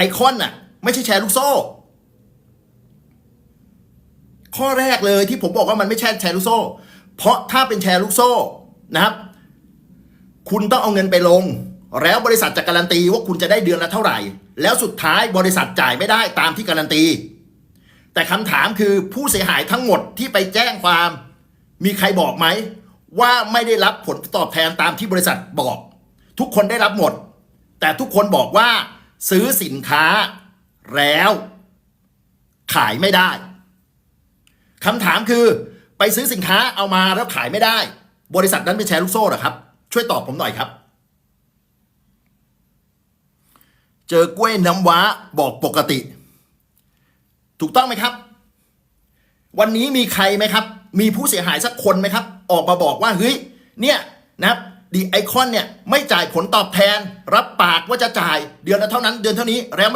ไอคอนน่ะ ไม่ใช่แชร์ลูกโซ่ ข้อแรกเลยที่ผมบอกว่ามันไม่ใช่แชร์ลูกโซ่ เพราะถ้าเป็นแชร์ลูกโซ่นะครับ คุณต้องเอาเงินไปลง แล้วบริษัทจะการันตีว่าคุณจะได้เดือนละเท่าไหร่ แล้วสุดท้ายบริษัทจ่ายไม่ได้ตามที่การันตี แต่คำถามคือผู้เสียหายทั้งหมดที่ไปแจ้งความ มีใครบอกไหม ว่าไม่ได้รับผลตอบแทนตามที่บริษัทบอก ทุกคนได้รับหมด แต่ทุกคนบอกว่า ซื้อสินค้าแล้วขายไม่ได้คำถามคือไปซื้อสินค้าเอามาแล้วขายไม่ได้ บริษัทนั้นเป็นแชร์ลูกโซ่หรอครับ ช่วยตอบผมหน่อยครับ เจอกล้วยน้ำว้าบอกปกติ ถูกต้องไหมครับ วันนี้มีใครไหมครับ มีผู้เสียหายสักคนไหมครับ ออกมาบอกว่าเฮ้ยเนี่ยนะครับ ดีไอคอนเนี่ยไม่จ่ายผลตอบแทน รับปากว่าจะจ่ายเดือนละเท่านั้นเดือนเท่านี้แล้วไม่